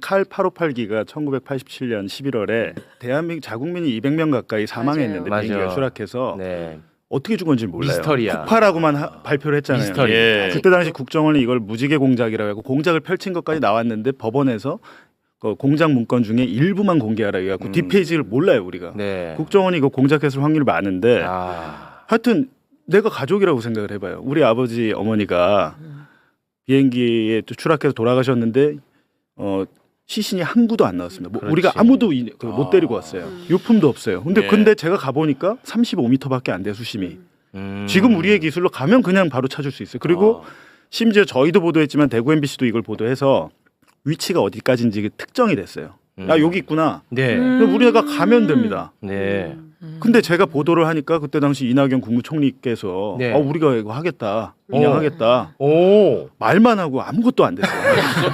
칼 858기가 1987년 11월에 대한민국 자국민이 200명 가까이 사망했는데 맞아요. 비행기가. 추락해서 네. 어떻게 죽은지 몰라요. 미스터리야. 폭파라고만 하- 발표를 했잖아요. 미스터리. 예. 그때 당시 국정원이 이걸 무지개 공작이라고 하고 공작을 펼친 것까지 나왔는데 법원에서 그 공작 문건 중에 일부만 공개하라 해갖고 음. 뒷페이지를 몰라요 우리가. 네. 국정원이 이거 공작했을 확률이 많은데 아. 하여튼 내가 가족이라고 생각을 해봐요. 우리 아버지 어머니가 비행기에 또 추락해서 돌아가셨는데 어 시신이 한 구도 안 나왔습니다. 뭐 그렇지. 우리가 아무도 이- 그못 아. 데리고 왔어요. 유품도 없어요. 근데 예. 근데 제가 가보니까 35m밖에 안 돼 수심이. 음. 지금 우리의 기술로 가면 그냥 바로 찾을 수 있어요. 그리고 아. 심지어 저희도 보도했지만 대구 MBC도 이걸 보도해서 위치가 어디까지인지 특정이 됐어요. 음. 아 여기 있구나. 네. 그럼 우리가 가면 됩니다. 네. 근데 제가 보도를 하니까 그때 당시 이낙연 국무총리께서 네. 어, 우리가 이거 하겠다 인양하겠다 오. 말만 하고 아무것도 안 됐어요.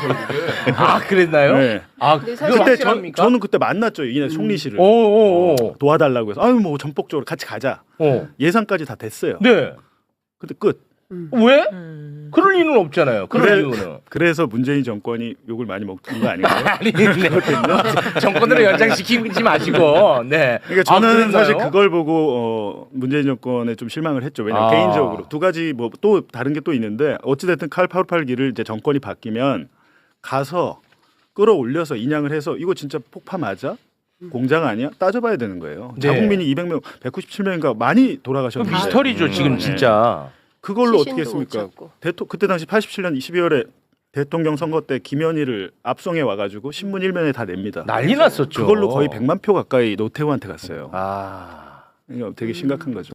아, 그랬나요? 네. 아, 근데 그거 사실 그때 저, 확실합니까? 저는 그때 만났죠 이낙 총리 씨를 오, 오, 오. 도와달라고 해서 아유 뭐 전폭적으로 같이 가자 오. 예산까지 다 됐어요. 네. 근데 끝. 왜? 그럴 이유는 없잖아요. 그럴 그래- 이유는. 그래서 문재인 정권이 욕을 많이 먹는 거 아닌가요? 아니, 네. 정권으로 연장시키지 마시고. 네. 그러니까 아, 저는 그랬나요? 사실 그걸 보고 어, 문재인 정권에 좀 실망을 했죠. 왜냐면 아. 개인적으로 두 가지 뭐 또 다른 게 또 있는데 어찌 됐든 칼 858기를 이제 정권이 바뀌면 가서 끌어올려서 인양을 해서 이거 진짜 폭파 맞아? 공장 아니야? 따져봐야 되는 거예요. 네. 자국민이 200명, 197명인가 많이 그 돌아가셨는데 미스터리죠, 지금 네. 진짜. 그걸로 어떻게 못 했습니까? 대토, 그때 당시 87년 12월에 대통령 선거 때 김현희를 압송해 와가지고 신문 일면에 다 냅니다. 난리 났었죠. 그걸로 거의 100만 표 가까이 노태우한테 갔어요. 아. 되게 심각한 거죠.